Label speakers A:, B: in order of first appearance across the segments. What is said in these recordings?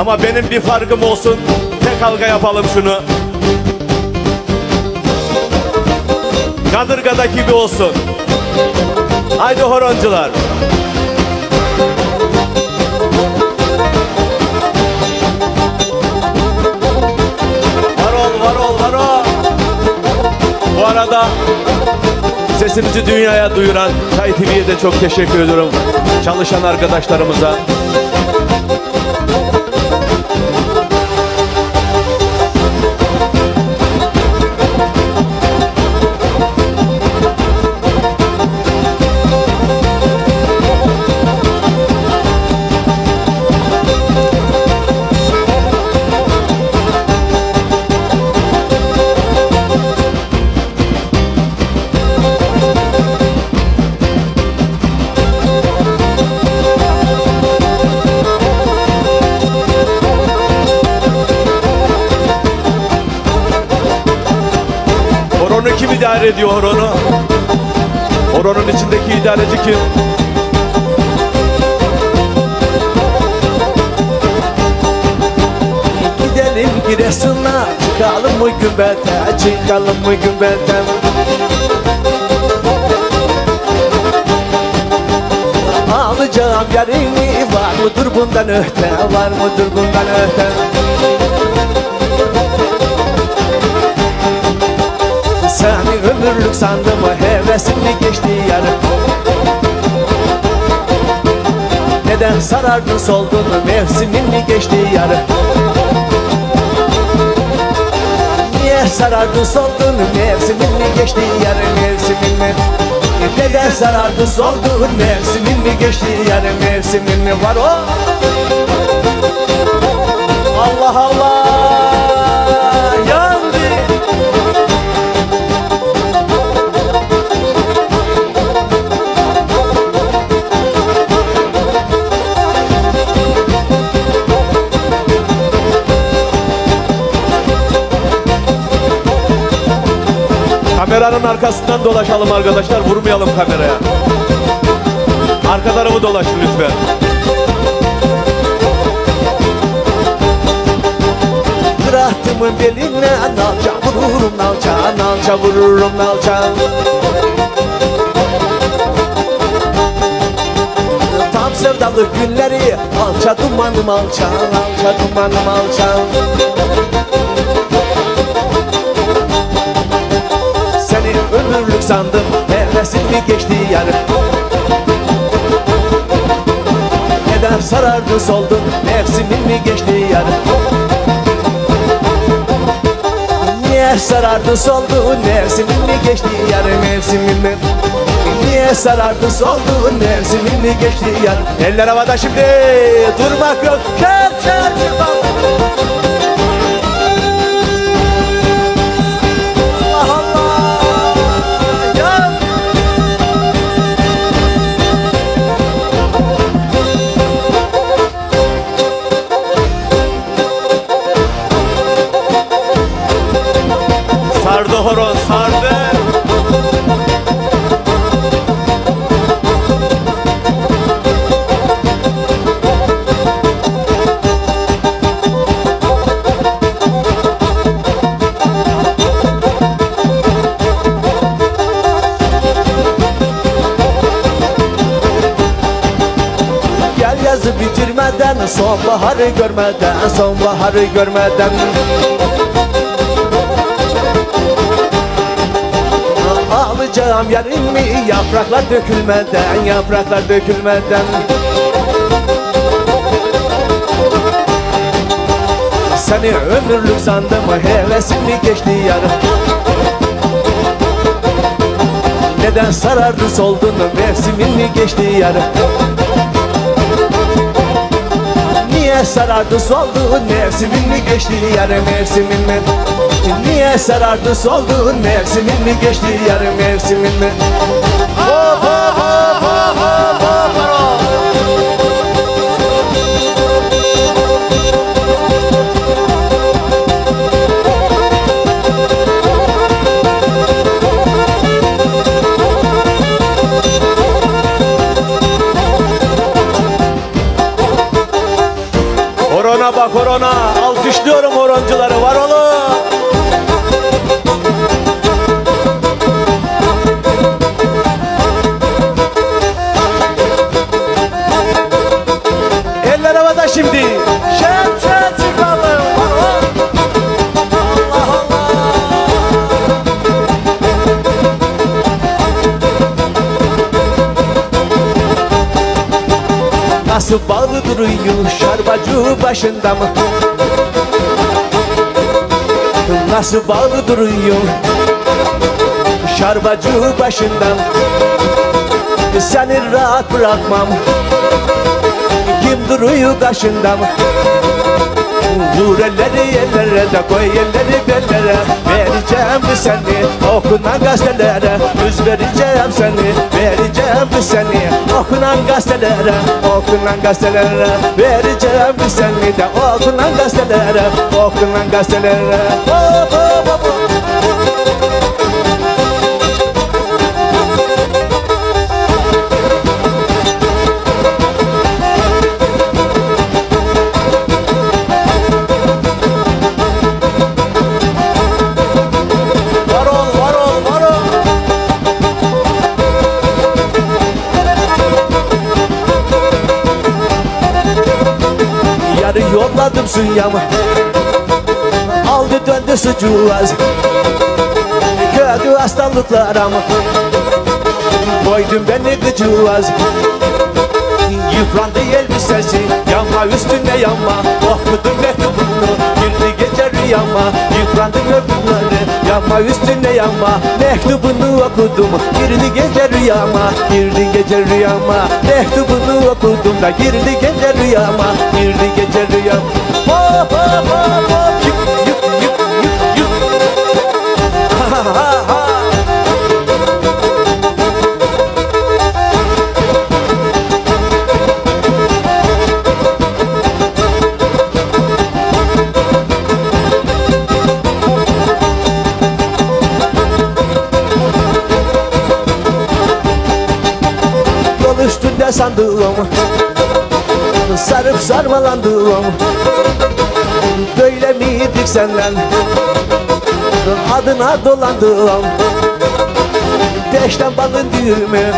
A: Ama benim bir farkım olsun. Tek halka yapalım şunu. Kadırga'daki gibi olsun. Haydi horoncular. Var ol, var ol, var ol. Bu arada sesimizi dünyaya duyuran Çay TV'ye de çok teşekkür ediyorum. Çalışan arkadaşlarımıza. İdare ediyor horonu? Horonun içindeki idareci kim?
B: Gidelim Giresun'a çıkalım mı gümbete Çıkalım mı gümbete Alacağım yerini var mıdır bundan öte Var mıdır bundan öte ömürlük sandım hevesim mi geçti yarım Neden sarardın soldun mevsimin mi geçti yarım Niye sarardın soldun mevsimin mi geçti yarın mevsimin mi? Neden sarardın soldun mevsimin mi geçti yarın mevsimin mi var o? Allah Allah
A: Kameranın arkasından dolaşalım arkadaşlar. Vurmayalım kameraya. Arka tarafı dolaşın lütfen.
B: Kırahtımın beline nalça vururum nalça Nalça vururum nalça Tam sevdalık günleri Alça dumanım alça Alça dumanım alça ömürlük sandım. Hevesin mi geçti yarım Neden sarardın soldun? Nefsimin mi geçti yarım Niye sarardın soldun Nefsimin mi geçti yarım Mevsimin mi? Niye sarardın soldun Nefsimin mi geçti yarım
A: Eller havada şimdi.
B: Durmak yok. Çat çat Sonbaharı görmeden Sonbaharı görmeden. Alacağım yerimi Yapraklar dökülmeden Yapraklar dökülmeden. Seni ömürlük sandım Hevesim mi geçti yarım Neden sarardın soldun Mevsimin mi geçti yarım Niye sarardı soldu mevsimin mi geçti yarı mevsimin mi? Niye sarardı soldu mevsimin mi geçti yarı mevsimin mi? Hop hop
A: Nasıl bağlı duruyor şarbacı başında mı? Nasıl bağlı duruyor şarbacı başında mı? Seni rahat bırakmam Kim duruyor karşında mı? Vur elleri yerlere de koy elleri bellere. Vereceğim mi seni okunan gazetelere. Yüz vereceğim seni vereceğim mi seni. Okunan gazetelere okunan gazetelere. Vereceğim mi seni de okunan gazetelere. Okunan gazetelere. Hop hop hop. Yarı yolladım sunyamı Aldı döndü sucuğaz Kötü hastalıklara mı Koydum beni gıcığaz Yıprandı elbisesi Yanma üstüne yanma. Okudum mektubunu Girdi gece rüyama. Yıprandı öpümleri Yanma üstüne yanma. Mektubunu okudum. Girdi gece rüyama. Girdi gece rüyama. Mektubunu okudum da Girdi gece rüyama. Girdi gece rüyama. Hop hop hop hop. Yıp yıp yıp sandığım Sarıp sarmalandığım Böyle miydik senden? Adına dolandığım Peşten balın düğümü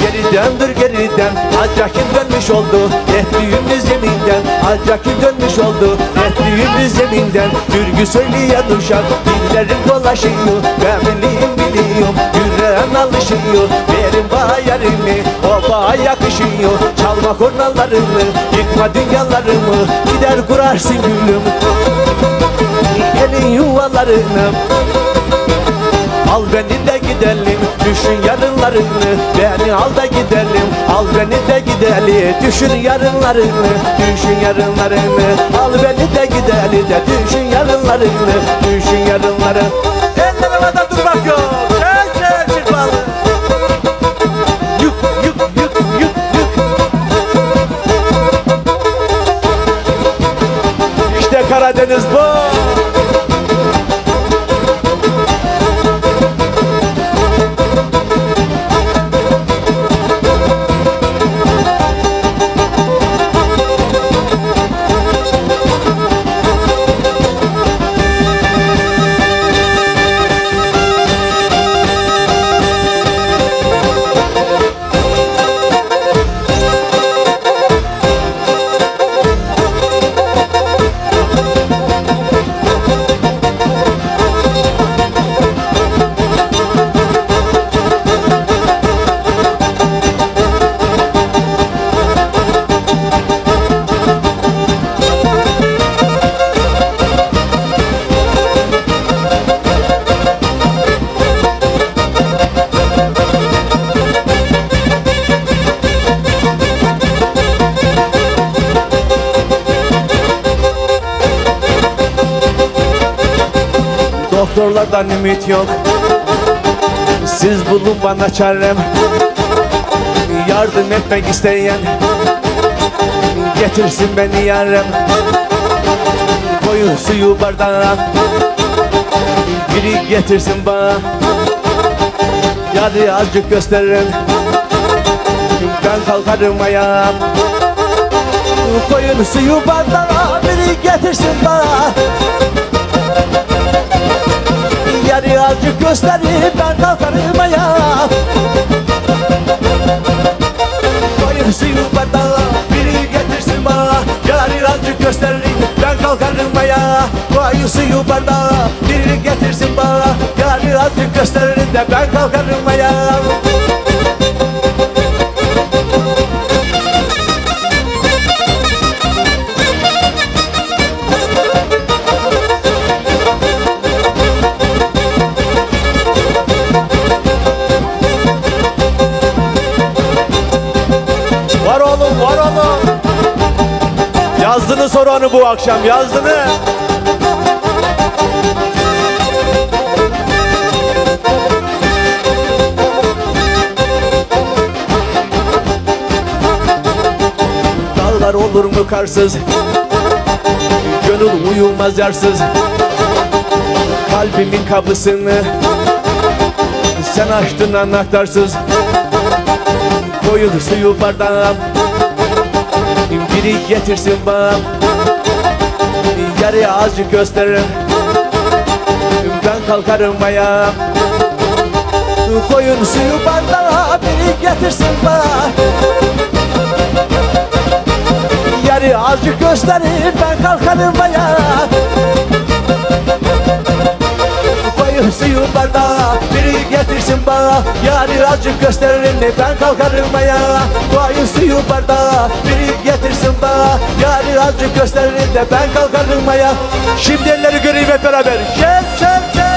A: Geri döndür geriden Acakin dönmüş oldu? Ettiğimiz yeminden. Acakin dönmüş oldu? Ettiğimiz yeminden. Türkü söyleyen uşak Dillerim dolaşıyor. Ben bileyim biliyorum Yüreğim alışıyor Verin bana yarimi O bana yakışıyor Çalma kornalarını Yıkma dünyalarımı Gider kurarsın gülüm. Elin yuvalarını. Al beni de gidelim Düşün yarınlarını. Beni al da gidelim Al beni de gidelim. Düşün yarınlarını Düşün yarınlarını. Al beni de gidelim de Düşün yarınlarını. Düşün yarınlarını Eller havada durmak yok Karadeniz bu Doktorlardan ümit yok. Siz bulun bana çarem. Yardım etmek isteyen Getirsin beni yarem. Koyun suyu bardağa Biri getirsin bana. Yarı azıcık gösterin. Ben kalkarım ayağa
B: Koyun suyu bardağa biri getirsin bana Yarı azıcık gösterip ben kalkarım ayağa. Koyun suyu bardağa biri getirsin bana. Yarı azıcık gösterip ben kalkarım ayağa. Koyun suyu bardağa biri getirsin bana. Yarı azıcık gösterip de ben kalkarım ayağa
A: oğlum var oğlum. Yazdınız oranı bu akşam yazdınız.
B: Dağlar olur mu karsız Gönül uyumaz yarsız Kalbimin kapısını Sen açtın anahtarsız Koyun suyu bardağım Biri getirsin bana. Yarıya azıcık gösteririm. Ben kalkarım ayağa Koyun suyu bardağa biri getirsin bana. Yarı azıcık gösterip ben kalkarım ayağa Yarı azıcık gösterin de ben kalkarım ayağa. Koyun suyu bardağa biri getirsin bana. Yarı azıcık gösterin de ben kalkarım ayağa.
A: Şimdi elleri göreyim hep beraber.
B: Çek çek çek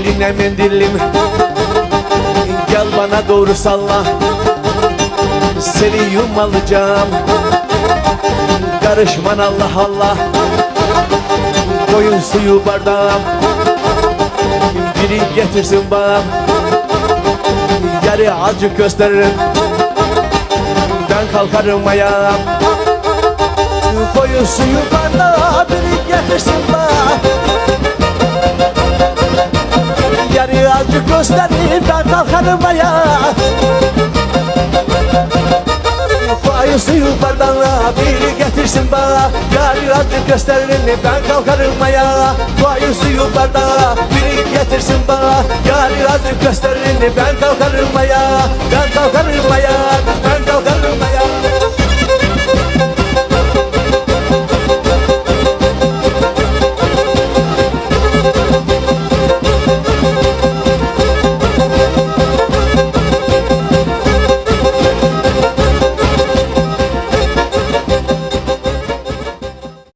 B: eline mendilim Gel bana doğru salla. Seni yumalacağım. Karışman Allah Allah. Koyun suyu bardağım. Biri getirsin bana. Yarı azıcık gösteririm. Ben kalkarım ayağa. Koyun suyu bardağa biri getirsin bana Yarı azıcık göstereyim ben kalkarım ayağa. Koyun suyu bardağına biri getirsin bana. Yarı azıcık gösterin ben kalkarım ayağa. Koyun suyu bardağa biri getirsin bana. Yarı azıcık ayağa Ben kalkarım ayağa